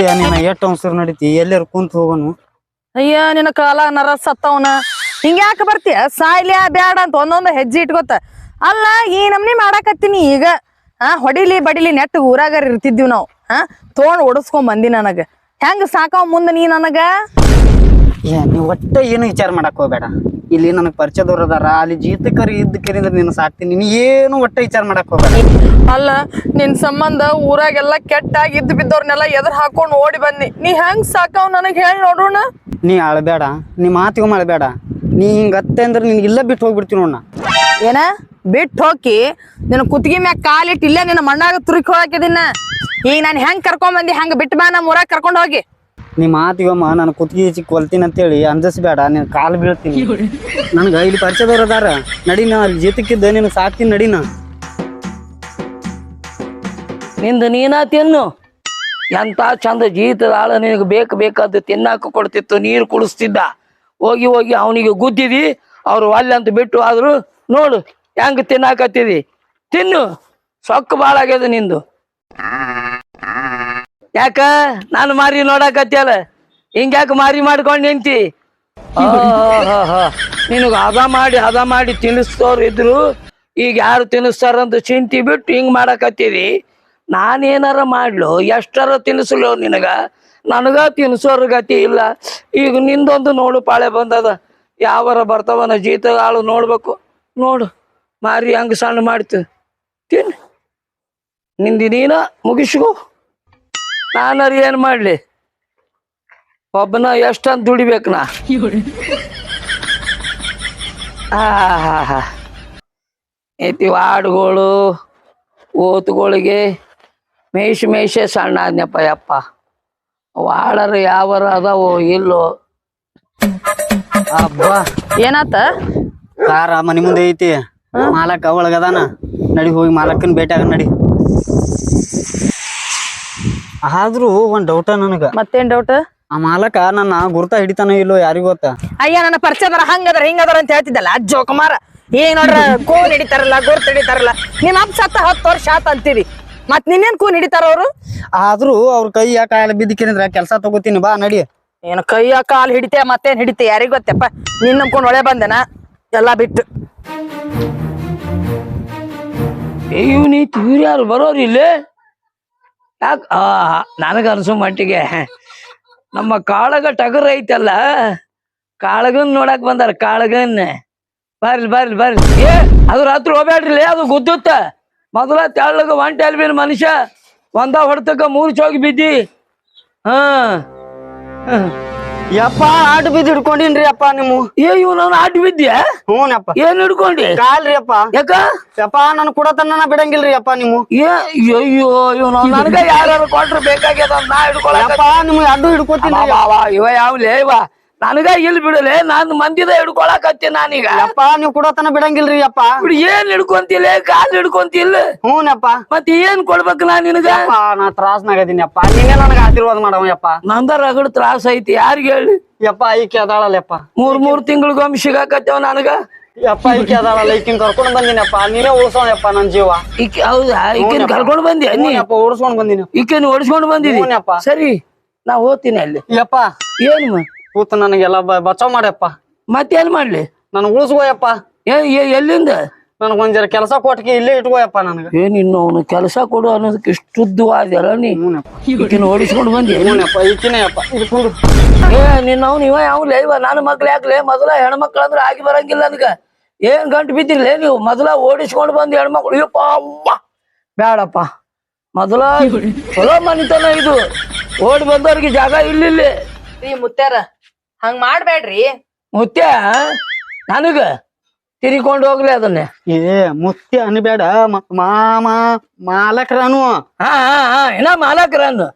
ನಡಿಯ ನಿನ್ನ ಎಷ್ಟು ಅವಸರ ನಡೀತಿ? ಎಲ್ಲಾರು ಕುಂತ ಹೋಗೋನು. ಅಯ್ಯ ನಿನ್ನ ಕಾಲ ನರ ಸತ್ತವನ. ಹಿಂಗ್ಯಾಕ ಬರ್ತೀಯ? ಸಾಯ್ಲಿಯ ಬ್ಯಾಡ ಅಂತ ಒಂದೊಂದು ಹೆಜ್ಜೆ ಇಟ್ಕೋತ. ಅಲ್ಲ ಈ ನಮ್ನಿ ಮಾಡಾಕತ್ತೀನಿ ಈಗ. ಹಾ ಹೊಡಿಲಿ ಬಡಿಲಿ ನೆಟ್ ಊರಾಗ ಇರ್ತಿದ್ವಿ ನಾವು. ಹಾ ತೋಣ್ ಓಡಿಸ್ಕೊಂಡ್ ಬಂದಿ ನನಗ. ಹೆಂಗ್ ಸಾಕ ಮುಂದ ನೀ ನನಗ? ಏ ನೀ ಒಟ್ಟ ಏನು ವಿಚಾರ ಮಾಡಕ್ ಹೋಗ್ಬೇಡ. ಇಲ್ಲಿ ನನಗೆ ಪರಿಚಯದವ್ರು ಅದಾರ. ಅಲ್ಲಿ ಜೀತಕರಿ ಇದ್ದ ಕರಿಂದ ನೀನು ಸಾಕ್ತೀನಿ. ನೀನು ಏನು ಒಟ್ಟೆ ವಿಚಾರ ಮಾಡಕ್ ಹೋಗಲ್ಲ ಅಲ್ಲ ನಿನ್ ಸಂಬಂಧ ಊರಾಗೆಲ್ಲ ಕೆಟ್ಟಾಗಿ ಇದ್ದು ಬಿದ್ದವ್ರನ್ನೆಲ್ಲ ಎದುರು ಹಾಕೊಂಡು ಓಡಿ ಬಂದಿ ನೀ ಹೆಂಗ್ ಸಾಕವ್ ನನಗೆ ಹೇಳಿ ನೋಡೋಣ. ನೀ ಅಳಬೇಡ. ನೀ ಮಾತಿಗೂ ಮಾಡಬೇಡ ನೀ ಹಿಂಗ ಅತ್ತೆ ಅಂದ್ರೆ ನಿನ್ ಇಲ್ಲ ಬಿಟ್ಟು ಹೋಗ್ಬಿಡ್ತೀನಿ ನೋಡ ಏನ? ಬಿಟ್ಟು ಹೋಗಿ ನಿನ್ನ ಕುತ್ತಿಗೆ ಮ್ಯಾಗ ಕಾಲಿಟ್ಟು ಇಲ್ಲೇ ನಿನ್ನ ಮಣ್ಣಾಗ ತುರುಕಿ ಹೋಗಾಕಿದಿನ ಈಗ ನಾನು ಹೆಂಗ್ ಕರ್ಕೊಂಡ್ ಬಂದಿ? ಹೆಂಗ್ ಬಿಟ್ಟು ಬಾ ನಮ್ಮ ಊರಾಗ ಕರ್ಕೊಂಡು ಹೋಗಿ. ನೀ ಮಾತಿಗೊಮ್ಮ ನಾನು ಕುತ್ತಿಗೆ ಚಿಕ್ಕ ಕೊಲ್ತೀನಿ ಅಂತೇಳಿ ಅಂಜಿಸ್ಬೇಡ ನೀನ್ ಕಾಲು ಬೀಳ್ತೀನಿ. ನನಗೆ ಇಲ್ಲಿ ಪರಿಚಯದವ್ರು ಅದಾರ. ನಡಿನ ಅಲ್ಲಿ ಜೀತಕ್ಕಿದ್ದ ನಿನಗೆ ಸಾಕ್ತೀನಿ ನಡಿನ ನಿಂದು ನಿಂದ ನೀನ ತಿನ್ನು. ಎಂತ ಚಂದ ಜೀತದ ಆಳ ನಿನಗೆ ಬೇಕು ಬೇಕಾದ ತಿನ್ನಾಕ ಕೊಡ್ತಿತ್ತು ನೀರು ಕುಡಿಸ್ತಿದ್ದ. ಹೋಗಿ ಹೋಗಿ ಅವನಿಗೆ ಗುದ್ದಿದಿ ಅವ್ರು ಅಲ್ಲಿ ಅಂತ ಬಿಟ್ಟು ಆದ್ರು ನೋಡು ಹೆಂಗ್ ತಿನ್ನಾಕತ್ತಿದಿ. ತಿನ್ನು ಸೊಕ್ಕ ಭಾಳ ಆಗ್ಯದ ನಿಂದು ಯಾಕ? ನಾನು ಮಾರಿ ನೋಡಾಕತ್ಯಲ್ಲ ಹಿಂಗ್ಯಾಕ ಮಾರಿ ಮಾಡ್ಕೊಂಡು ನಿಂತಿ. ನಿನಗ ಹದ ಮಾಡಿ ಹದ ಮಾಡಿ ತಿನ್ನಿಸ್ತವ್ರು ಇದ್ರು. ಈಗ ಯಾರು ತಿನ್ನಿಸ್ತಾರಂತ ಚಿಂತಿ ಬಿಟ್ಟು ಹಿಂಗ್ ಮಾಡಾಕತ್ತೀರಿ. ನಾನೇನಾರ ಮಾಡ್ಲು? ಎಷ್ಟರ ತಿನ್ನಿಸ್ಲು ನಿನಗ? ನನಗ ತಿನ್ಸೋರ್ ಗತಿ ಇಲ್ಲ. ಈಗ ನಿಂದೊಂದು ನೋಡು ಪಾಳೆ ಬಂದದ. ಯಾವರ ಬರ್ತಾವನ ಜೀತ ಆಳು ನೋಡ್ಬೇಕು. ನೋಡು, ಮಾರಿ ಹಂಗ ಸಣ್ಣ ಮಾಡ್ತು. ತಿನ್. ನಿಂದಿ ಮುಗಿಸ್ಕೋ. ನಾನಾರ ಏನ್ ಮಾಡ್ಲಿ? ಒಬ್ಬನ ಎಷ್ಟಂತ ದುಡಿಬೇಕು ನಾ. ಐತಿ ವಾಡ್ಗಳು ಓತ್ಗಳಿಗೆ ಮೇಷ ಮೇಷೆ ಸಣ್ಣ ಆದ್ನಪ್ಪ ಯಪ್ಪ. ವಾಡರು ಯಾವರ ಅದಾವೋ ಇಲ್ಲೋ. ಅಬ್ಬಾ. ಏನಾತ? ಕಾರ ಮನಿ ಮುಂದೆ ಐತಿ. ಮಾಲಕ್ ಒಳಗದಾನ. ನಡಿ ಹೋಗಿ ಮಾಲಕ್ಕನ್ ಭೇಟಿ ಆಗ ನಡಿ. ಆದ್ರೂ ಒಂದ್ ಡೌಟ ನನಗ. ಮತ್ತೇನ್ ಡೌಟ್ ಆ ಮಾಲಕ ನನ್ನ ಗುರ್ತ ಹಿಡಿತಾನೋ ಇಲ್ಲೋ ಯಾರಿಗೂ ಗೊತ್ತ? ಅಯ್ಯ ನನ್ನ ಪರಿಚಯದರ ಹಂಗದ್ರ ಹಿಂಗದ್ರ ಅಂತ ಹೇಳ್ತಿದ್ದಲ್ಲ. ಅಜ್ಜೋ ಕುಮಾರ ಈಗ ನೋಡ್ರ ಕೋನ್ ಹಿಡಿತಾರಲ್ಲ ಗುರ್ತ ಹಿಡಿತಾರಲ್ಲ. ನಿಮ್ ಅಪ್ಪ ಸತ್ತ ಹತ್ತು ವರ್ಷ ಆತ ಅಂತೀರಿ. ಮತ್ ನಿನ್ನೇನ್ ಕೂನ್ ಹಿಡಿತಾರ ಅವ್ರು? ಆದ್ರೂ ಅವ್ರ ಕೈ ಯಾ ಕಾಲ ಬಿದ್ದಕ್ಕಿನಿಂದ್ರ ಕೆಲಸ ತಗೋತೀನಿ ಬಾ ನಡಿ. ಏನು ಕೈಯ ಕಾಲ್ ಹಿಡಿತೆ ಮತ್ತೇನ್ ಹಿಡಿತೆ ಯಾರಿಗ ಗೊತ್ತಪ್ಪ? ನಿನ್ ನಂಬ್ಕೊಂಡ್ ಒಳೆ ಬಂದೆನ? ಎಲ್ಲಾ ಬಿಟ್ಟು. ಇವ್ನಿ ಇವ್ರು ಯಾರು ಬರೋರು ಇಲ್ಲಿ? ಯಾಕ? ಆ, ನನಗ ಅನ್ಸೋ ಮಟ್ಟಿಗೆ ನಮ್ಮ ಕಾಳಗ ಟಗರ್ ಐತಲ್ಲ, ಕಾಳಗನ್ ನೋಡಕ್ ಬಂದಾರ, ಕಾಳಗನ್. ಬರ್ಲಿ ಬರ್ಲಿ ಬರ್ಲಿ ಏ, ಅದು ರಾತ್ರಿ ಹೋಗ್ಬೇಡ್ರಿ ಅದು ಗುದ್ದುತ್ತ. ಮೊದಲ ತೆಳ್ಳಗ ಒಂಟೆ ಅಲ್ಬಿನ ಮನುಷ್ಯ, ಒಂದ ಹೊಡ್ತಕ್ಕ ಮೂರು ಚೋಗಿ ಬಿದ್ದಿ. ಹಾ. ಯಪ್ಪ ಆಟ ಬಿದ್ದು ಹಿಡ್ಕೊಂಡಿನ್ರಿ ಅಪ್ಪ ನಿಮ್ಮ ಏ ಇವ್ ನಾನು ಆಟ ಬಿದ್ದ್ಯಾ? ಹ್ಞೂನಪ್ಪ ಏನ್ ಹಿಡ್ಕೊಂಡಿ? ಕಾಲ್ರಿ ಅಪ್ಪ ಯಾಕ? ಯಪ್ಪ ನನ್ ಕೊಡತನ ಬಿಡಂಗಿಲ್ರಿ ಅಪ್ಪ ನೀವು. ಏ ಅಯ್ಯೋ ಇವ್ ನನಗ ಯಾರು ಕೊಟ್ರು ಬೇಕಾಗ್ಯದ ನಾ ಹಿಡ್ಕೊಳಪ್ಪ ನಿಮ್ಗೆ ಅಡ್ಡು ಹಿಡ್ಕೊತೀನಿ ಇವ ಯಾವ್ಲೇ ಇವ. ನನಗ ಇಲ್ಲಿ ಬಿಡಲೆ ನಾನು ಮಂದಿದ ಹಿಡ್ಕೊಳಕತ್ತಿ ನಾನೀಗ. ಯಪ್ಪ ನೀವು ಕೊಡತನ ಬಿಡಂಗಿಲ್ರಿ ಯಪ್ಪ. ಇವ್ರು ಏನ್ ಹಿಡ್ಕೊಂತಿಲ್ಲ ಕಾಲ್ ಹಿಡ್ಕೊಂತಿಲ್ಲ. ಹ್ಞೂನಪ್ಪ ಮತ್ ಏನ್ ಕೊಡ್ಬೇಕು ನಾ ನಿನಗ? ಯಪ್ಪ ನಾ ತ್ರಾಸ್ನಾಗ ಅದೀನಿ ಯಪ್ಪ. ನೀನೇ ನನಗೆ ಆಶೀರ್ವಾದ ಮಾಡವಪ್ಪ ನಂದ ರಗಡ್ ತ್ರಾಸ ಐತಿ ಯಾರಿಗ ಹೇಳಿ? ಯಪ್ಪ ಈಕೆ ಅದಾಳಲ್ಲಪ್ಪ ಮೂರ್ ಮೂರ್ ತಿಂಗಳಿಗೊಮ್ಮೆ ಸಿಗಾಕತ್ತೇವ ನನಗ. ಯಪ್ಪ ಈಕೆ ಅದಾಳಲ್ಲ ಈಕಿನ್ ಕರ್ಕೊಂಡ್ ಬಂದಿನಪ್ಪ ನೀನೇ ಉಳ್ಸೋಣಪ್ಪ ನನ್ ಜೀವ. ಈಕೆ ಹೌದಾ? ಈಕೆನ್ ಕರ್ಕೊಂಡ್ ಬಂದಿ ನೀ ಯಪ್ಪ ಓಡಿಸ್ಕೊಂಡ್ ಬಂದಿನಿ. ಈಕೆನ್ ಓಡಿಸ್ಕೊಂಡ್ ಬಂದಿದಿ? ಹ್ಞೂನಪ್ಪ. ಸರಿ ನಾ ಓದ್ತೀನಿ ಅಲ್ಲಿ. ಯಪ್ಪ. ಏನ್ ಮ- ಕೂತು ನನಗೆಲ್ಲ ಬ- ಬಚಾವ್ ಮಾಡ್ಯಪ್ಪ. ಮತ್ತೇನ್ ಮಾಡ್ಲಿ? ನನ್ ಉಳಿಸ್ಕೋಯಪ್ಪ. ಏ- ಏ- ಎಲ್ಲಿಂದ? ನನಗ್ ಒಂದ್ ಜರ ಕೆಲಸ ಕೊಟ್ಟಿಗೆ ಇಲ್ಲೇ ಇಟ್ಕೋಯಪ್ಪ ನನಗೆ. ಏನ್ ಇನ್ನು ಅವನು ಕೆಲಸ ಕೊಡು ಅನ್ನೋದಕ್ಕೆ ಇಷ್ಟು ಉದ್ದವಾದ್ಯಲ್ಲ ನೀ? ಈಕಿನ ಓಡಿಸ್ಕೊಂಡು ಬಂದಿ? ಹ್ಞೂನಪ್ಪ ಏ ನಿನ್ನ ಅವ್ನು ಇವ ಯಾವ್ಲೆ? ಇವ ನಾನು ಮಕ್ಳು ಯಾಕ್ಲೆ? ಮೊದಲ ಹೆಣ್ಮಕ್ಳು ಅಂದ್ರೆ ಆಗಿ ಬರಂಗಿಲ್ಲ ಅದಕ್ಕೆ ಏನ್ ಗಂಟು ಬಿದ್ದಿರ್ಲೇ ನೀವು? ಮೊದಲ ಓಡಿಸ್ಕೊಂಡು ಬಂದು ಹೆಣ್ಮಕ್ಳು. ಅಯ್ಯಪ್ಪ ಅವ್ವ. ಬೇಡಪ್ಪ ಮೊದಲ ಚಲೋ ಮನಿತನ ಇದು. ಓಡಿ ಬಂದವ್ರಿಗೆ ಜಾಗ ಇಲ್ಲಿಲ್ಲಿ. ಮುತ್ತಾರ ಮುತ್ಯಾರ ಹಂಗ್ ಮಾಡ್ಬೇಡ್ರಿ. ಮುತ್ಯ ನನಗ ತಿರಿಕೊಂಡು ಹೋಗ್ಲಿ ಅದನ್ನ. ಏ ಮುತ್ಯ ಅನ್ಬೇಡ ಮ- ಮಾಮ ಮಾಲಕ್ರನು. ಹಾ ಹಾ ಹಾ ಏನ ಮಾಲಕರನ್ನು.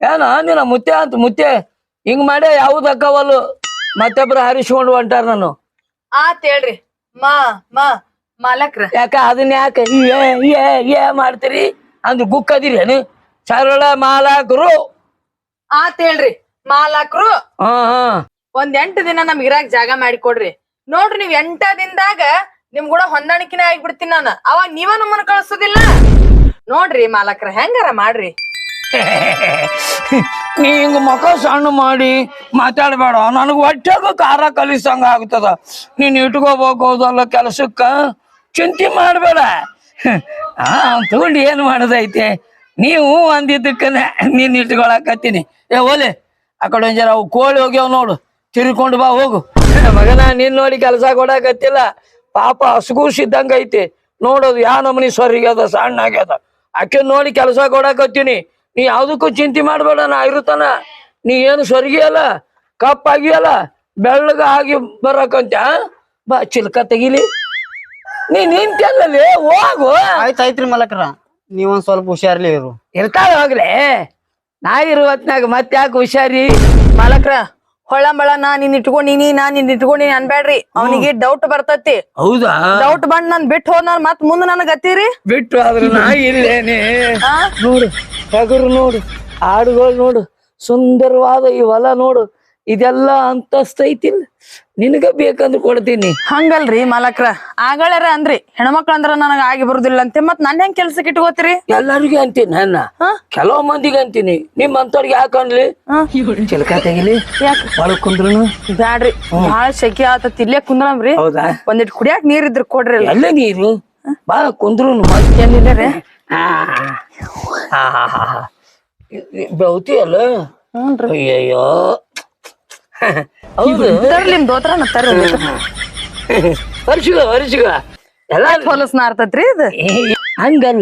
ಏನ ನಿನ್ನ ಮುತ್ಯ ಅಂತ ಮುತ್ಯ ಹಿಂಗ್ ಮಾಡೇ ಯಾವ್ದು ಅಕ್ಕವಲ್ಲು? ಮತ್ತೊಬ್ರು ಹರಿಸ್ಕೊಂಡು ಹೊಂಟಾರ ನಾನು ಆತ್ ಹೇಳ್ರಿ ಮಾ ಮಾ ಮಾಲಕ್ರ. ಯಾಕ ಅದನ್ನ ಯಾಕೆ ಏ ಏ ಏ ಮಾಡ್ತೀರಿ? ಅಂದ್ರ ಗುಕ್ಕದಿರೇನು ಸರಳ ಮಾಲಾಕರು. ಆತ್ ಹೇಳ್ರಿ ಮಾಲಕ್ರು. ಹಾ ಹಾ. ಒಂದ್ ಎಂಟು ದಿನ ನಮ್ಗೆ ಇರಾಕ್ ಜಾಗ ಮಾಡಿಕೊಡ್ರಿ ನೋಡ್ರಿ ನೀವ್ ಎಂಟ ದಿನದಾಗ ನಿಮ್ ಕೂಡ ಹೊಂದಾಣಿಕೆನೇ ಆಗ್ಬಿಡ್ತೀನಿ ನಾನು. ಅವಾಗ ನೀವ ನಮ್ಮನ್ನ ಕಳ್ಸೋದಿಲ್ಲ. ನೋಡ್ರಿ ಮಾಲಕ್ರ, ಹೆಂಗಾರ ಮಾಡ್ರಿ? ನೀ ಹಿಂಗ ಮಕ ಸಣ್ಣ ಮಾಡಿ ಮಾತಾಡಬೇಡ. ನನಗೆ ಹೊಟ್ಟೆಗ ಖಾರ ಕಲಿಸಂಗ ಆಗ್ತದ. ನೀನ್ ಇಟ್ಕೋಬೇಕು, ಹೌದಲ್ಲ ಕೆಲಸಕ್ಕ? ಚಿಂತೆ ಮಾಡಬೇಡ. ಆ, ತಗೊಂಡು ಏನು ಮಾಡೋದೈತೆ? ನೀವು ಅಂದಿದ್ದಕ್ಕನೆ ನೀನ್ ಇಟ್ಕೊಳಕತ್ತೀನಿ. ಏ ಓಲೆ ಆ ಕಡೆ ಒಂದ್ ಜರ ಅವು ಕೋಳಿ ಹೋಗ್ಯಾವ ನೋಡು. ತಿರ್ಕೊಂಡು ಬಾ ಹೋಗು. ಮಗನ ನೀನ್ ನೋಡಿ ಕೆಲಸ ಕೊಡಕತ್ತಿಲ್ಲ. ಪಾಪ ಹಸ್ಗೂಸ್ ಇದ್ದಂಗ ಐತಿ. ನೋಡೋದು ಯಾವ ನಮನಿ ಸರಿಗ್ಯದ ಸಣ್ಣ ಆಗ್ಯದ ಆಕೆ ನೋಡಿ ಕೆಲಸ ಕೊಡಕತ್ತೀನಿ. ನೀ ಯಾವ್ದಕ್ಕೂ ಚಿಂತೆ ಮಾಡ್ಬೇಡ ನಾ ಇರುತ್ತಾನ ನೀ ಏನು ಸ್ವರ್ಗಿಯಲ್ಲ ಕಪ್ಪಾಗಿಯಲ್ಲ ಬೆಳ್ಳಗ ಆಗಿ ಬರಕಂತ ಬಾ ಚಿಲ್ಕ ತೆಗಿಲಿ. ನೀ ನಿಂತಲ್ಲೇ ಹೋಗು. ಆಯ್ತು ಆಯ್ತ್ರಿ ಮಲಕ್ರ. ನೀವೊಂದ್ ಸ್ವಲ್ಪ ಹುಷಾರ್ಲಿ ಇರು. ಇರ್ತಾವ ಹೋಗ್ಲೆ. ನಾ ಇರುವತ್ನಾಗ ಮತ್ತೆ ಯಾಕೆ ಹುಷಾರಿ. ಮಾಲಕ್ರ. ಹೊಳ್ಳಂಬಳ ನಾ ನಿನ್ ಇಟ್ಕೊಂಡಿನಿ ನಾ ನಿನ್ ಇಟ್ಕೊಂಡಿನಿ ಅನ್ಬೇಡ್ರಿ ಅವನಿಗೆ ಡೌಟ್ ಬರ್ತತಿ. ಹೌದಾ? ಡೌಟ್ ಬಂದ್ ನನ್ ಬಿಟ್ಟು ಹೋದ್ ನಾನು ಮತ್ ಮುಂದ್ ನನ್ ಗತ್ತೀರಿ ಬಿಟ್ಟು ಆದ್ರೆ ನಾ ಇಲ್ಲೇನೆ? ನೋಡು ಟಗರು ನೋಡು ಆಡುಗಳು ನೋಡು ಸುಂದರವಾದ ಈ ಹೊಲ ನೋಡು. ಇದೆಲ್ಲ ಅಂತಸ್ತ ಐತಿಲ್ಲ ನಿನಗ ಬೇಕಂದ್ರೆ ಕೊಡ್ತೀನಿ. ಹಂಗಲ್ರಿ ಮಾಲಕ್ರ. ಆಗಳರ ಅಂದ್ರಿ. ಹೆಣ್ಮಕ್ಳ ಅಂದ್ರ ನನಗ ಆಗಿ ಬರುದಿಲ್ಲ ಅಂತೆ. ಮತ್ ನನ್ ಹೆಂಗ್ ಕೆಲ್ಸಕ್ಕೆ ಇಟ್ಕೋತೀರಿ? ಎಲ್ಲರಿಗೂ ಅಂತೀನಿ ನನ್ನ. ಕೆಲವ್ ಮಂದಿಗೆ ಅಂತೀನಿ. ನಿಮ್ ಅಂತವ್ರಿಗೆ ಹಾ? ಚಿಲ್ಕ ತೆಗಿಲಿ? ಒಳಗ್ ಕುಂದ್ರುನು. ಬ್ಯಾಡ್ರಿ. ಬಾಳ ಶೆಕೆ ಆತತ್. ಇಲ್ಲೇ ಕುಂದ್ರಮ್ರಿ ಹೌದಾ? ಒಂದಿಟ್ ಕುಡಿಯಾಕ ನೀರ್ ಇದ್ರ ಕೊಡ್ರಿ ಅಲ್ಲೇ ನೀರು? ಬಾ ಕುಂದ್ರುನು. ಎಲ್ಲಿದೆ ರೀ. ಬೌತಿ ಅಲ್ಲ ಹ್ಞೂನ್ರಿ. ಅಯ್ಯಯ್ಯೋ. ಹೌದು. ತರ್ಲಿ ನಿಮ್ ತರ ವರ್ಷಗ ವರ್ಷಗ. ಎಲ್ಲ ಇದು?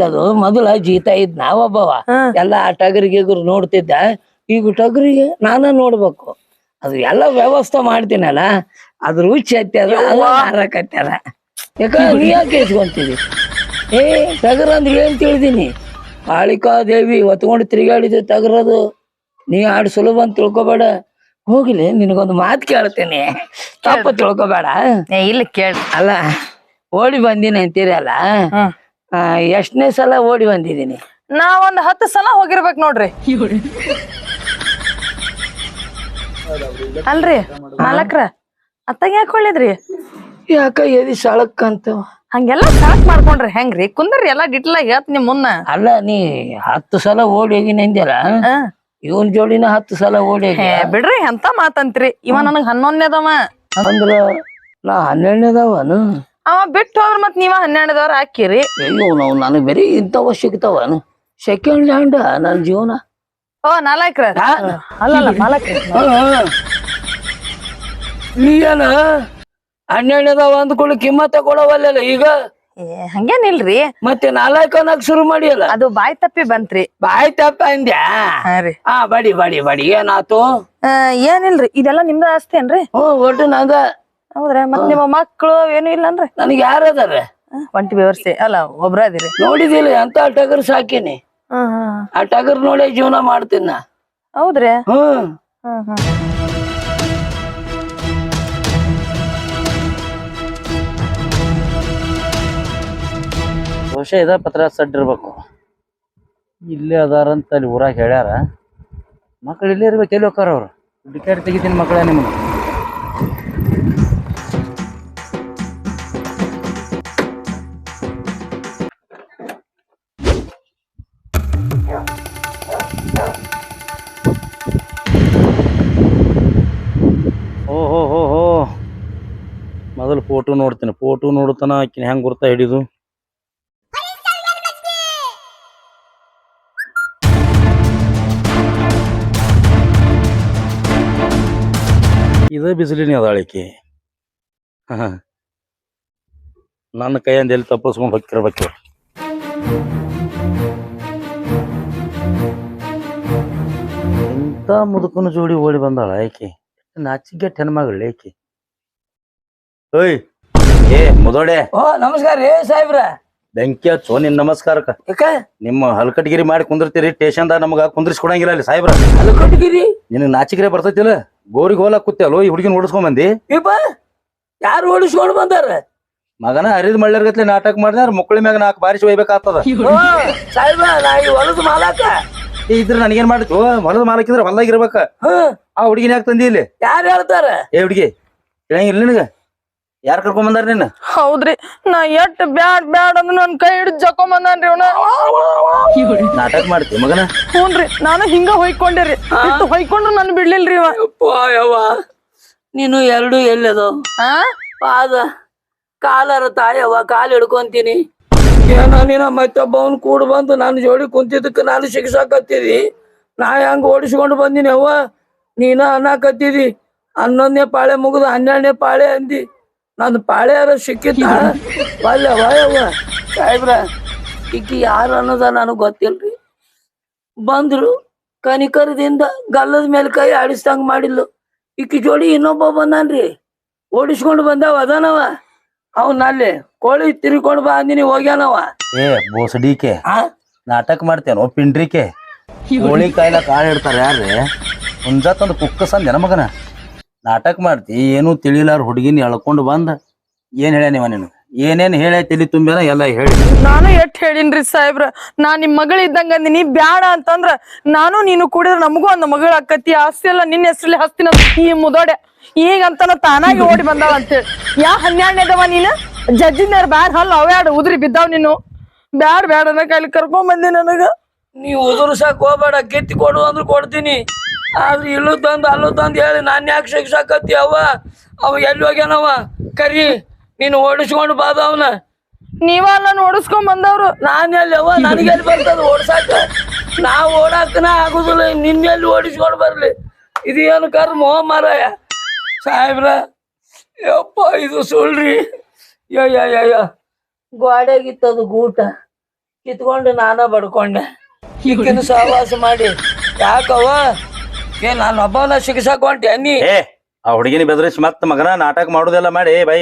ಅದು. ಮೊದಲ ಜೀತ ಇದ್ ನಾವೊಬ್ಬವ. ಎಲ್ಲಾ ಟಗರಿಗೆ ನೋಡ್ತಿದ್ದ. ಈಗ ಟಗರಿಗೆ ನಾನ ನೋಡ್ಬೇಕು. ಅದು ಎಲ್ಲ ವ್ಯವಸ್ಥೆ ಮಾಡ್ತೀನಲ್ಲ ಅದ್ರ ರುಚಿ ಹತ್ಯದ ಹಾರಕತ್ಯದ ಯಾಕಂದ್ರೆ ನೀ ಯಾಕೆ ಇಸ್ಕೊಂತೀವಿ ಏ ಟಗರ್ ಅಂದ್ರೆ ಏನ್ ತಿಳಿದೀನಿ? ಕಾಳಿಕಾ ದೇವಿ ಹೊತ್ಕೊಂಡು ತಿರುಗಾಡಿದ ಟಗರದು ನೀ ಆಡ್ ಸುಲಭ ಅಂತ ತಿಳ್ಕೊಬೇಡ. ಹೋಗ್ಲಿ ನಿನಗೊಂದು ಮಾತು ಕೇಳ್ತೇನೆ. ತಪ್ಪ ತಿಳ್ಕೊಬೇಡ. ಏ ಇಲ್ಲ ಕೇಳ ಅಲ್ಲ ಓಡಿ ಬಂದಿನಿ ಅಂತೀರಲ್ಲ ಎಷ್ಟನೇ ಸಲ ಓಡಿ ಬಂದಿದ್ದೀನಿ ನಾ ಒಂದ್ ಹತ್ತು ಸಲ ಹೋಗಿರ್ಬೇಕ್ ನೋಡ್ರಿ. ಅಲ್ರಿ ಮಾಲಕ್ರ ಅತ್ತಾಗ ಯಾಕೆ ಹೊಳ್ಳಿದ್ರಿ? ಯಾಕ ಎದಿ ಸಳಕ್ಕಂತ ಹಂಗೆಲ್ಲ ಸಾಕ್ ಮಾಡ್ಕೊಂಡ್ರಿ ಹೆಂಗ್ರಿ? ಕುಂದ್ರಿ ಎಲ್ಲಾ ಡಿಟೇಲ್ ಆಗಿ ಹೇಳ್ತೀನಿ ನಿಮ್ ಮುನ್ನ ಅಲ್ಲ ನೀ ಹತ್ತು ಸಲ ಓಡಿ ಹೋಗಿನಿ ಅಂದ್ಯಲ್ಲ. ಇವನ್ ಜೋಡಿನ ಹತ್ತು ಸಲ ಓಡಿ ಬಿಡ್ರಿ ಎಂತ ಮಾತಂತ್ರಿ? ಇವ ನನಗ್ ಹನ್ನೊಂದನೇದವ. ಅಂದ್ರ ನಾ ಹನ್ನೆರಡನೇದವನು? ಅವ ಬಿಟ್ಟು ಹೋದ್ರ ಮತ್ ನೀವ ಹನ್ನೆರಡದವ್ರ ಹಾಕಿರಿ. ಅಯ್ಯೋ ನಾವು ನನಗೆ ಬರೀ ಇಂಥವ ಸಿಗ್ತಾವನು? ಸೆಕೆಂಡ್ ಹ್ಯಾಂಡ್ ನನ್ ಜೀವನ. ಓ ನಾಲ್ಕ್ರ ಅಲ್ಲಲ್ಲ ಮಾಲಕ್ರ ನೀ ಏನ ಹನ್ನೆರಡದವ ಅಂದ್ಕೊಳ್ಳಿ ಕಿಮ್ಮತ್ತ ಕೊಡವಲ್ಲ ಈಗ? ಹಂಗೇನಿಲ್ರಿ ಮತ್ತೆ ನಾಲ್ಕನಾಗ ಶುರು ಮಾಡಿಯಲ್ಲ? ಅದು ಬಾಯ್ ತಪ್ಪಿ ಬಂತ್ರಿ. ಬಾಯ್ ತಪ್ಪ ಅಂದ್ಯಾ? ರೀ. ಹಾ ಬಡಿ ಬಡಿ ಬಡಿ ಏನಾತು? ಆ, ಏನಿಲ್ರಿ ಇದೆಲ್ಲ ನಿಮ್ದ ಆಸ್ತಿ ಏನ್ರಿ? ಹ್ಞೂ ಒಟ್ಟು ನಂದ. ಹೌದ್ರ ಮತ್ ನಿಮ್ಮ ಮಕ್ಕಳು ಏನು ಇಲ್ಲನ್ರಿ? ನನಗೆ ಯಾರು ಆ, ಒಂಟಿ ವ್ಯವಸ್ಥೆ ಅಲ್ಲ ಒಬ್ರ ಅದಿರಿ. ನೋಡಿದಿಲ್ಲ ಎಂತ ಟಗರ್ ಸಾಕೀನಿ? ಹ್ಮ್ ಹ್ಮ್ ಆ ಟಗರ್ ನೋಡಿ ಜೀವನ ಮಾಡ್ತೀನಿ ನಾ ಹೌದ್ರಿ? ಹ್ಮ್ ಹ್ಮ್ ಹ್ಮ್. ಬಹುಶಃ ಇದ ಪತ್ರ ಸಡ್ ಇರ್ಬೇಕು. ಇಲ್ಲೇ ಅದಾರಂತ ಅಲ್ಲಿ ಊರಾಗ ಹೇಳ್ಯಾರ. ಮಕ್ಕಳು ಇಲ್ಲೇ ಇರ್ಬೇಕು, ಎಲ್ಲಿ ಹೋಗ್ತಾರ ಅವ್ರು? ಟಿಕೆಟ್ ತೆಗಿತೀನಿ ಮಕ್ಕಳ ನಿಮ್ಗೆ. ಮೊದಲು ಫೋಟೋ ನೋಡ್ತೀನಿ. ಫೋಟೋ ನೋಡ್ತಾನ ಆಕಿನ ಹೆಂಗೆ ಗುರ್ತಾ ಹಿಡಿದು. ಇದ ಬಿಸಿಲಿನ ಅದಾಳಿಕೆ. ನನ್ನ ಕೈಯಿಂದ ಎಲ್ಲಿ ತಪ್ಪಿಸ್ಕೊಂಡು ಹೋಗಿರ್ಬೇಕು ಎಂತ ಮುದುಕನ ಜೋಡಿ ಓಡಿ ಬಂದಾಳ ಆಕೆ? ನಾಚಿಗೆಟ್ ಹೆಣ್ಮಗಳು ಆಕೆ. ಓಯ್ ಏ ಮುದೋಡೆ. ಓ ನಮಸ್ಕಾರ ರೀ ಸಾಹೇಬ್ರ. ಬೆಂಕಿ ಹಚ್ಚು ನಿನ್ ನಮಸ್ಕಾರಕ್ಕ. ಯಾಕ? ನಿಮ್ಮ ಹಲ್ಕಟ್ಗಿರಿ ಮಾಡಿ ಕುಂದಿರ್ತೀರಿ ಸ್ಟೇಷನ್ದಾಗ ನಮಗ ಕುಂದ್ರಿಸಿ ಕೊಡಂಗಿಲ್ಲ ಅಲ್ಲಿ ಸಾಹೇಬ್ರ. ಹಲಕಟಗಿರಿ? ನಿನಗ್ ನಾಚಿಕೆರೆ ಬರ್ತೈತಿಲ್ಲ? ಗೋರಿಗೆ ಹೋಲಕ್ ಕೂತ್ಯಲ್ಲೋ ಈ ಹುಡುಗಿನ ಓಡಿಸ್ಕೊಂಡ್ ಬಂದಿ? ಇಪ್ಪ ಯಾರು ಓಡಿಸ್ಕೊಂಡು ಬಂದಾರ? ಮಗನ ಹರಿದ್ ಮಳ್ಳರ್ಗತ್ಲೆ ನಾಟಕ ಮಾಡಿದ್ರೆ ಮಕ್ಕಳ ಮ್ಯಾಗ ನಾಲ್ಕು ಬಾರಿಸಿ ಒಯ್ಬೇಕಾಗ್ತದ. ನಾ ಈ ಹೊಲದ ಮಾಲಕ. ಇದ್ರ ನನಗೇನ್ ಮಾಡ್ತು? ಹೊಲದ ಮಾಲಕ್ ಇದ್ರ ಹೊಲ್ದಾಗ ಇರ್ಬೇಕ. ಆ ಹುಡುಗಿನ ಯಾಕೆ ತಂದಿ ಇಲ್ಲಿ? ಯಾರು ಹೇಳ್ತಾರ? ಏ ಹುಡುಗಿ ಹೇಳಂಗಿಲ್ಲ ನಿನಗ? ಯಾರ್ ಕರ್ಕೊಂಡ್ ಬಂದಾರ ನೀನ್ ಹೌದ್ರಿ. ನಾ ಎಷ್ಟ್ ಬ್ಯಾಡ್ ಬ್ಯಾಡ್ ಅಂದ್ರೆ ನನ್ ಕೈ ಹಿಡಿದು ಜಕೊಂಬಂದಾನ್ರಿ ಅವನ ನಾಟಕ ಮಾಡ್ತಿ ಮಗನ? ಹ್ಞೂನ್ರಿ ನಾನು ಹಿಂಗ ಹೊಯ್ಕೊಂಡಿರಿ. ಇಟ್ಟು ಹೊಯ್ಕೊಂಡ್ರು ನನ್ ಬಿಡ್ಲಿಲ್ರಿ ಇವ. ಯವ್ವ. ನೀನು ಎರಡು ಎಲ್ಲದು ಆ? ಪಾದ ಕಾಲರ ತಾಯವ್ವ ಕಾಲು ಹಿಡ್ಕೊಂತೀನಿ. ಏನೋ ನೀನ ಮತ್ತೊಬ್ಬವನ್ ಕೂಡ ಬಂದು ನಾನು ಜೋಡಿ ಕುಂತಿದ್ದಕ್ಕೆ ನಾನು ಶಿಕ್ಷಕತ್ತಿದಿ ನಾ ಹೆಂಗ್ ಓಡಿಸ್ಕೊಂಡು ಬಂದಿನಿ ಅವ್ವ? ನೀನ ಅನ್ನಕತ್ತಿದಿ ಹನ್ನೊಂದನೇ ಪಾಳೆ ಮುಗಿದು ಹನ್ನೆರಡನೇ ಪಾಳೆ ಅಂದಿ. ನಂದು ಪಾಳ್ಯಾರ ಸಿಕ್ಕಿತ್ತ ಅಲ್ಲವ ಯವ್ವ ಸಾಹೇಬ್ರ ಈಕಿ ಯಾರು ಅನ್ನೋದ ನನಗೆ ಗೊತ್ತಿಲ್ರಿ. ಬಂದ್ರು ಕನಿಕರದಿಂದ ಗಲ್ಲದ ಮೇಲೆ ಕೈ ಆಡಿಸ್ದಂಗ ಮಾಡಿದ್ಲು. ಈಕಿ ಜೋಡಿ ಇನ್ನೊಬ್ಬ ಬಂದಾನ್ರಿ. ಓಡಿಸ್ಕೊಂಡು ಬಂದಾವ ಅದನವ. ಅವನ್ ಅಲ್ಲಿ ಕೋಳಿ ತಿರ್ಕೊಂಡು ಬಾ ಅಂದಿನಿ ಹೋಗ್ಯಾನವ. ಏ ಬೋಸಡಿಕೆ. ಆ? ನಾಟಕ ಮಾಡ್ತೇನೋ ಪಿಂಡ್ರಿಕೆ ಕೋಳಿ ಕಾಯಿಲ ಕಾಳು ಇಡ್ತಾರ ಯಾರ್ರಿ? ಕುಕ್ಕ ಕುಕ್ಕಸಂದೇನ ಮಗನ ನಾಟಕ ಮಾಡ್ತಿ ಏನು ತಿಳಿಲಾರ ಹುಡುಗಿನ ಎಳ್ಕೊಂಡು ಬಂದ. ಏನ್ ಹೇಳ್ಯ ನೀವ ನಿನಗ ಏನೇನ್ ಹೇಳ ತಿಳಿ ತುಂಬ್ಯಾನ ಎಲ್ಲ ಹೇಳಿ. ನಾನು ಎಷ್ಟ್ ಹೇಳಿನ್ರಿ ಸಾಹೇಬ್ರ? ನಾ ನಿಮ್ ಮಗಳ ಇದ್ದಂಗ ಅಂದಿನಿ ಬ್ಯಾಡ ಅಂತಂದ್ರ ನಾನು ನೀನು ಕೂಡಿದ್ರೆ ನಮಗೂ ಒಂದು ಮಗಳ ಅಕ್ಕತಿ ಆಸ್ತಿ ಎಲ್ಲ ನಿನ್ನ ಹೆಸರಲ್ಲಿ ಹಸ್ತಿನ ಈ ಮುದೋಡೆ. ಈಗ ಅಂತಾನ ತಾನಾಗಿ ಓಡಿ ಬಂದಾವ ಅಂತೇಳಿ. ಯಾ ಹನ್ನೆರಡನೇದವ ನೀನು? ಜಜ್ಜಿನಾರ ಬ್ಯಾಡ ಹಲ್ಲ ಅವ್ಯಾಡ ಉದ್ರಿ ಬಿದ್ದಾವ್ ನೀನು? ಬ್ಯಾಡ ಬ್ಯಾಡ ಅನ್ನೋ ಕೈಲಿ ಕರ್ಕೊಂಡ್ ಬಂದಿ ನನಗ. ನೀ ಉದುರ್ಸಕ್ ಹೋಗ್ಬೇಡ ಕೆತ್ತಿ ಕೊಡು ಅಂದ್ರೆ ಕೊಡ್ತೀನಿ. ಆದ್ರೆ ಇಲ್ಲೂ ತಂದು, ಅಲ್ಲೂ ತಂದು ಹೇಳಿ ನಾನು ಯಾಕೆ ಶಿಕ್ಷಕತ್ತಿ ಅವ್ವ ಅವ ಎಲ್ಲಿ ಹೋಗ್ಯಾನವ? ಕರಿ, ನೀನು ಓಡಿಸ್ಕೊಂಡು ಬಾದ ಅವನ. ನೀವಲ್ಲ ಓಡಿಸ್ಕೊಂಡ್ ಬಂದವ್ರು. ನಾನ್ ಎಲ್ಲಿ ಅವ್ವ ನನಗೆಲ್ಲಿ ಬರ್ತದ? ಓಡಿಸಾಕ. ನಾ ಓಡಾಕನ ಆಗುದಿಲ್ಲ. ನಿನ್ನೆಲ್ಲಿ ಓಡಿಸ್ಕೊಂಡು ಬರ್ಲಿ? ಇದು ಏನು ಕರ್ಮ ಮಾರಾಯ? ಸಾಹೇಬ್ರ, ಯಪ್ಪ, ಇದು ಸುಳ್ರಿ. ಯಯ್ಯ ಗೋಡೆಗಿತ್ತದು ಗೂಟ. ಕಿತ್ಕೊಂಡು ನಾನ ಬಡ್ಕೊಂಡೆ. ಈಗಿನ ಸಹವಾಸ ಮಾಡಿ. ಯಾಕವ್ವ? ಏ ನಾನು ಒಬ್ಬನ ಶಿಕ್ಷಕ ಹೊಂಟೆ ನೀ ಏ ಆ ಹುಡುಗಿನ ಬೆದರಿಸಿ ಮತ್ತ ಮಗನ ನಾಟಕ ಮಾಡುದೆಲ್ಲ ಮಾಡಿ ಬೈ.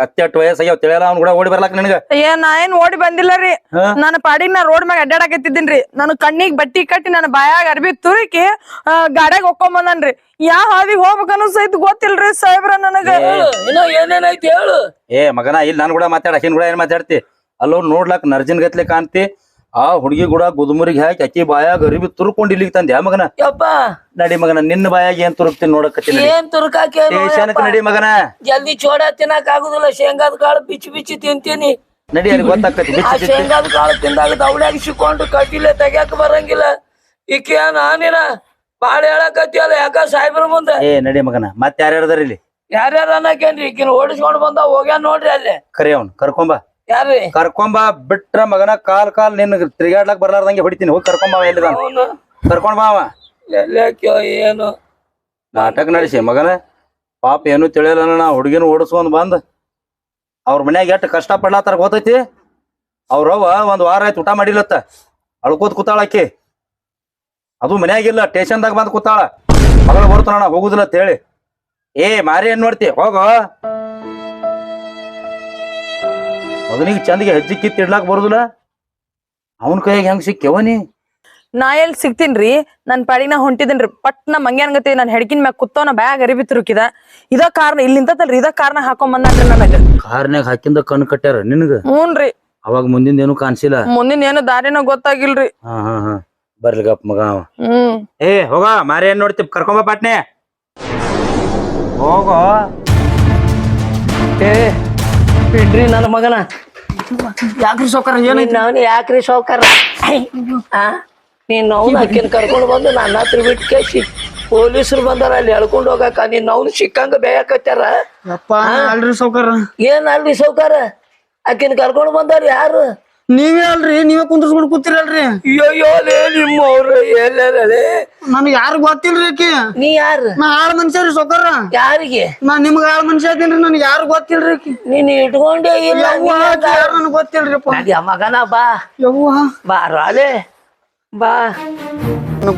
ಕತ್ತಿ ಅಟ್ಟು ವಯಸ್ಸಾಗ್ಯಾವ ತಿಳಿಯಲ್ಲ ಅವ್ನು ಕೂಡ ಓಡಿ ಬರ್ಲಾಕ ನಿನಗ. ಏ ನಾ ಏನ್ ಓಡಿ ಬಂದಿಲ್ಲ ರೀ. ಹಾ? ನನ್ನ ಪಾಡಿಗೆ ನಾ ರೋಡ್ ಮ್ಯಾಗ ಅಡ್ಡಾಡಕತ್ತಿದ್ದೀನ್ರಿ ನಾನು ಕಣ್ಣಿಗ್ ಬಟ್ಟಿ ಕಟ್ಟಿ ನನ್ನ ಬಾಯಾಗ ಅರ್ಬಿ ತುರುಕಿ ಗಾಡ್ಯಾಗ ಹೊಕ್ಕೊಂಡ್ ಬಂದನ್ರಿ ಯಾ ಹಾದಿ ಹೋಗ್ಬೇಕನ್ನೋ ಸಹಿತ ಗೊತ್ತಿಲ್ರಿ ಸಾಹೇಬ್ರ ನನಗ. ಇನ್ನು ಏನೇನೈತಿ ಹೇಳು. ಏ ಮಗನ ಇಲ್ಲಿ ನಾನು ಕೂಡ ಮಾತಾಡ ಹಿಂದ್ ಕೂಡ ಏನ್ ಮಾತಾಡ್ತಿ? ಅಲ್ಲೋ ನೋಡ್ಲಾಕ್ ನರ್ಜಿನ್ ಗತ್ಲೆ ಕಾಣ್ತಿ ಆ ಹುಡುಗಿ ಕೂಡ ಗುದುಮುರಿಗೆ ಹಾಕಿ ಅಕ್ಕಿ ಬಾಯಾಗ ಅರಿವಿ ತುರ್ಕೊಂಡು ಇಲ್ಲಿಗೆ ತಂದೆ. ಮಗನ? ಯಪ್ಪ! ನಡಿ ಮಗನ ನಿನ್ನ ಬಾಯಾಗ ಏನ್ ತುರುಕ್ತೀನಿ ನೋಡಕತ್ತೀನಿ ಏನ್ ನಡಿ ಮಗನ. ಜಲ್ದಿ ಚೋಡ ತಿನ್ನಕ್ ಆಗುದಿಲ್ಲ ಶೇಂಗಾದ ಕಾಳು ಬಿಚ್ಚಿ ಬಿಚ್ಚಿ ತಿಂತೀನಿ. ನಡಿ ಅಲ್ಲಿ ಗೊತ್ತಾಕತಿ ಬಿಚ್ಚಿ ಶೇಂಗಾದ ಕಾಳು ತಿಂದಾಗ ದೌಡ್ಯಾಗ ಸಿಕ್ಕೊಂಡು ಕಟ್ಟಿಲೆ ತೆಗ್ಯಾಕ ಬರಂಗಿಲ್ಲ. ಈಕೆ ನಾನಿನ ಬಾಳ ಹೇಳಕತ್ತಿಯಲ್ಲ ಯಾಕ ಸಾಹೇಬ್ರ ಮುಂದೆ? ಏ ನಡಿ ಮಗನ ಮತ್ತೆ ಯಾರ್ಯಾರದಾರ ಇಲ್ಲಿ? ಯಾರ್ಯಾರ ಅನ್ನಕೇನ್ರಿ? ಈಕಿನ ಓಡಿಸ್ಕೊಂಡ್ ಬಂದ ಹೋಗ್ಯಾನ ನೋಡ್ರಿ ಅಲ್ಲಿ. ಕರಿ ಅವ್ನ್ ಕರ್ಕೊಂಬ ಕರ್ಕೊಂಬ ಬಿಟ್ರ ಮಗನ ಕಾಲ್ ಕಾಲ್ ನಿನ್ ತಿರ್ಗಾಡ್ಲಕ್ ಬರ್ಲಾರ್ದಂಗೆ ಹೊಡಿತೀನಿ. ಹೋಗಿ ಕರ್ಕೊಂಬ ಅವನು ಕರ್ಕೊಂಡ್ ಬಾ ಅವ. ಏನು? ನಾಟಕ ನಡೆಸಿ ಮಗನ. ಪಾಪ ಏನು ತಿಳಿಯಲ್ಲ ನಾ ಹುಡುಗಿನ ಓಡಿಸ್ಕೊಂಡ್ ಬಂದ್. ಅವ್ರ ಮನ್ಯಾಗ ಎಷ್ಟು ಕಷ್ಟ ಪಡ್ಲಾತಾರ ಗೊತ್ತೈತಿ ಅವ್ರವ್ವ ಒಂದ್ ವಾರ ಆಯ್ತು ಊಟ ಮಾಡಿಲ್ಲತ್ತ. ಅಳ್ಕೋದ್ ಕೂತಾಳ ಆಕಿ. ಅದು ಮನ್ಯಾಗಿಲ್ಲ ಸ್ಟೇಷನ್ದಾಗ ಬಂದ್ ಕೂತಾಳ. ಮಗಳು ಬರ್ತಾನ ಹೋಗುದಿಲ್ಲ ಅಂತ ಹೇಳಿ. ಏ ಮಾರಿ ಏನ್ ನೋಡ್ತಿ ಹೋಗೋ. ಮಗನಿಗೆ ಚಂದಿಗೆ ಹೆಜ್ಜೆ ಕಿತ್ತು ಇಡ್ಲಾಕ್ ಬರುದಿಲ್ಲ? ಅವನ ಕೈಯಾಗ ಹೆಂಗ್ ಸಿಕ್ಕವನಿ ನೀ? ನಾ ಎಲ್ಲಿ ಸಿಗ್ತೀನ್ರಿ? ನನ್ ಪಾಡಿಗೆ ನಾ ಹೊಂಟಿದ್ದೀನ್ರಿ ಪಟ್ನ ಮಂಗ್ಯಾನ್ ಗತಿ ನನ್ ಹೆಡ್ಕಿನ್ ಮ್ಯಾಗ ಕುತ್ತವನ ಬ್ಯಾಗ್ ಅರಿಬಿ ತಿರುಕಿದ. ಇದ ಕಾರಣ ಇಲ್ಲಿಂದಲ್ರಿ ಇದ ಕಾರಣ ಹಾಕೊಂಡ್ ಬಂದಾನ್ರಿ ನನಗ. ಕಾರ್ನ್ಯಾಗ ಹಾಕಿಂದ ಕಣ್ ಕಟ್ಟ್ಯಾರ ನಿನಗ? ಹ್ಞೂನ್ರಿ ಅವಾಗ ಮುಂದಿನ ಏನು ಕಾಣಿಸಿಲ್ಲ? ಮುಂದಿನ ಏನು ದಾರಿನೋ ಗೊತ್ತಾಗಿಲ್ರಿ. ಹಾ ಹಾ ಹಾ. ಬರ್ಲಿಗಪ್ಪ ಮಗ ಅವ. ಹ್ಮ್. ಏ ಹೋಗ ಮಾರಿ ಏನ್ ನೋಡ್ತಿ? ಕರ್ಕೊಂಬ ಪಟ್ನೆ. ಹೋಗೋ. ಏ ಬಿಡ್ರಿ ನನ್ನ ಮಗನ. ಯಾಕ್ರಿ ಸೌಕರ್ ಏನೈತಿ ನಾನು ಯಾಕ್ರಿ ಸೌಕರ್ ಆ? ನೀನ್ ನೌನ್ ಆಕಿನ ಕರ್ಕೊಂಡು ಬಂದು ನನ್ನ ಹತ್ರ ಬಿಟ್ಟು ಕೇಸಿ ಪೊಲೀಸರು ಬಂದಾರ ಅಲ್ಲಿ ಎಳ್ಕೊಂಡು ಹೋಗಾಕ. ನೀನ್ ಅವ್ನು ಸಿಕ್ಕಂಗ ಬೇಯಕತ್ತಾರ ಅಲ್ರಿ ಸೌಕರ್ ಏನ್ ಅಲ್ರಿ ಸೌಕಾರ ಆಕಿನ ಕರ್ಕೊಂಡು ಬಂದಾರ ಯಾರು? ನೀವೇ ಅಲ್ರಿ ನೀವೇ ಕುಂದ್ರಸ್ಕೊಂಡ್ ಕೂತಿರಲ್ರಿ. ಅಯ್ಯೋ ನಿಮ್ಮ ಎಲ್ಲೇ ನನ್ಗೆ ಯಾರು ಗೊತ್ತಿಲ್ರಿ ಆಕಿ ನೀ ಯಾರು? ನಾ ಆಳ್ ಮನುಷ್ಯ ರೀ ಸೌಕರ ಯಾರಿಗೆ? ನಾ ನಿಮ್ಗ ಆಳ್ ಮನುಷ್ಯ ಅದೀನ್ರಿ ನನ್ಗೆ ಯಾರು ಗೊತ್ತಿಲ್ರಿ ಆಕಿ ನೀನ್ ಇಟ್ಕೊಂಡೇ ಇಲ್ಲ ಯವ್ವ ಆಕಿ ಯಾರು ನನ್ಗೆ ಗೊತ್ತಿಲ್ರಿ ಮಗನ ಬಾ. ಯವ್ವ. ಬಾ ಅಲೆ ಬಾ.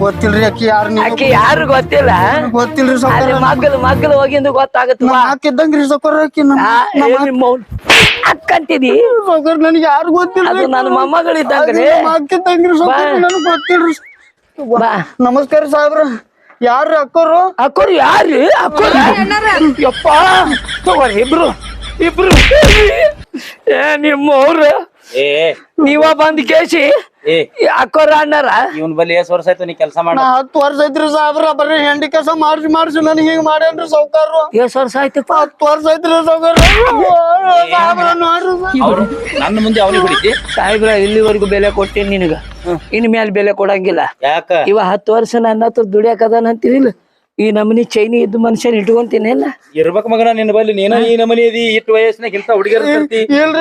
ಗೊತ್ತಿಲ್ರಿ? ಅಕ್ಕಿ ಯಾರು ನೀವು ಆಕಿ ಯಾರು ಗೊತ್ತಿಲ್ಲ? ಗೊತ್ತಿಲ್ರಿ ಸೌಕರ ಮಕ್ಕಳು ಮಗ್ಗಲು ಮಗ್ಗಲು ಹೋಗಿಂದು ಗೊತ್ತಾಗತ್ತ ಹಾಕಿದ್ದಂಗ್ರಿ ಸೌಕರ ಆಕಿ ಅಕ್ಕಂತಿದಿ? ಸೌಕರ್ ನನಗೆ ಯಾರು ಗೊತ್ತಿಲ್ಲ ಅದು ನನ್ನ ಮೊಮ್ಮಗಳಿದ್ದಂಗ್ರಿ. ಹಾಕಿದ್ದಂಗ್ರಿ ಸೊಕ್ಕರ್ ನನಗ್ ಗೊತ್ತಿಲ್ರಿ ಬಾ. ನಮಸ್ಕಾರ ಸಾಹೇಬ್ರ. ಯಾರ್ರಿ ಅಕ್ಕರು? ಅಕ್ಕೋರು ಯಾರು ಅಕ್ಕೋರು? ಯಪ್ಪ. ತಗೋರಿ ಇಬ್ರು. ಇಬ್ರು. ಏ ನಿಮ್ಮ ಅವ್ರ. ಏ. ನೀವ ಬಂದ್ ಕೇಸಿ ಏ ಅಕ್ಕೋರ ಅಣ್ಣಾರ ಇವನ್ ಬಲ್ಲಿ ಎಷ್ಟ್ ವರ್ಷ ಆಯ್ತು ನೀ ಕೆಲಸ ಮಾಡ ಹತ್ತು ವರ್ಷ ಐತ್ರಿ ಸಾಬ್ರ ಬರೀ ಹೆಂಡಿ ಕೆಲಸ ಮಾಡ್ಸಿ ಮಾಡ್ಸಿ ನನ್ ಹಿಂಗ್ ಮಾಡ್ಯಾನ್ರಿ ಸೌಕಾರ್ರು ಎಷ್ಟ್ ವರ್ಷ ಆಯ್ತಪ್ಪ ಹತ್ತು ವರ್ಷ ಐತ್ರಿ ಸೌಕರ್ ಸಾಬ್ರ ನೋಡ್ರಿ ನನ್ನ ಮುಂದೆ ಅವನಿಗೆ ಹೊಡಿತಿ ಸಾಹೇಬ್ರ ಇಲ್ಲಿವರೆಗೂ ಬೆಲೆ ಕೊಟ್ಟೇನಿ ನಿನಗ ಇನ್ ಮೇಲೆ ಬೆಲೆ ಕೊಡಂಗಿಲ್ಲ ಯಾಕ ಇವ ಹತ್ತು ವರ್ಷ ನನ್ನ ಹತ್ರ ದುಡಿಯಾಕ ಅದಾನ ಅಂತೀನಿಲ್ಲ ಈ ನಮನಿ ಚೈನಿ ಇದ್ದ ಮನುಷ್ಯನ ಇಟ್ಕೊಂತೀನಿ ಇಲ್ಲ ಇರ್ಬೇಕ್ ಮಗನ ನಿನ್ನ ಬಲ್ಲಿ. ನೀನ ಈ ನಮನಿ ಅದಿ ಇಟ್ಟು ವಯಸ್ಸಿನಾಗ ಇಂತ ಹುಡುಗಿಯರ್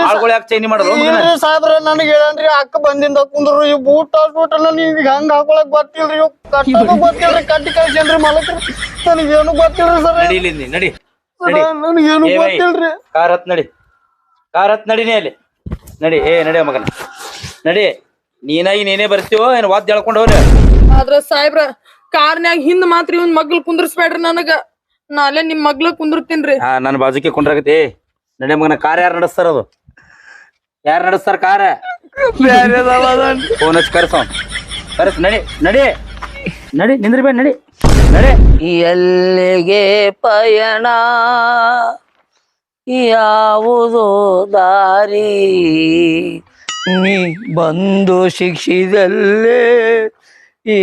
ಆಳ್ಗಳು ಯಾಕೆ ಚೈನಿ ಮಾಡೋದು ಸಾಹೇಬ್ರ ನನಗೆ ಹೇಳನ್ರಿ ಅಕ್ಕ ಬಂದಿಂದ ಕುಂದ್ರು ಈ ಬೂಟ್ ಬೂಟ್ ನನಗೆ ಹಂಗ ಹಾಕೊಳಕ್ ಬರ್ತಿಲ್ರಿ ಬರ್ತಿಲ್ರಿ ಕಟ್ಟೋದು ಕಟ್ಟಿ ಕಳ್ಸೇನ್ರಿ ಮಲಕ್ರಿ. ನನಗೇನು ಗೊತ್ತಿಲ್ರಿ ಸರ್? ನಡಿ ಇಲ್ಲಿಂದ ನಡಿ. ನನಗೇನು ಗೊತ್ತಿಲ್ರಿ. ಕಾರ್ ಹತ್ ನಡಿ. ಕಾರ್ ಹತ್ ನಡಿನೇ ಅಲ್ಲಿ. ನಡಿ ಏ ನಡಿ ಮಗನ. ನಡಿ. ನೀನಾಗಿ ನೀನೇ ಬರ್ತೀವೋ ಏನ್ ವಾದ್ಯ ಹೇಳ್ಕೊಂಡು ಹೋಗ್ರಿ. ಆದ್ರ ಸಾಹೇಬ್ರ ಕಾರ್ನ್ಯಾಗ ಹಿಂದ್ ಮಾತ್ರ ಇವನ್ ಮಗ್ಳು ಕುಂದ್ರಸ್ಬೇಡ್ರಿ ನನಗ. ನಾಳೆ ನಿಮ್ ಮಗ್ಳ ಕುಂದ್ರತೀನ್ರಿ ಆ ನನ್ನ ಬಾಜುಕೆ ಕುಂಡ್ರಾಗತಿ ನಡೆ ಮಗನ ಕಾರ್ ಯಾರು ನಡೆಸ್ತಾರ ಅದು? ಯಾರು ನಡಸ್ತಾರ ಕಾರ? ಫೋನ್ ಹಚ್ಚಿ ಕರ್ಸ ಕರೆಸ್ ನಡಿ ನಡಿ. ನಡಿ ನಿಂದ್ರಿ ಬೇಡ ನಡಿ. ನಡಿ. ಎಲ್ಲಿಗೆ ಪಯಣ? ಯಾವುದೋ ದಾರಿ? ನೀ ಬಂದು ಶಿಕ್ಷಿದಲ್ಲೇ ಏ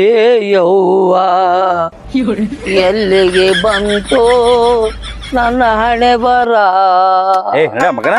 ಯವ್ವ ಎಲ್ಲಿಗೆ ಬಂತು? ನನ್ನ ಹಣೆ ಬರ. ಏ ನಡಿ ಮಗನ?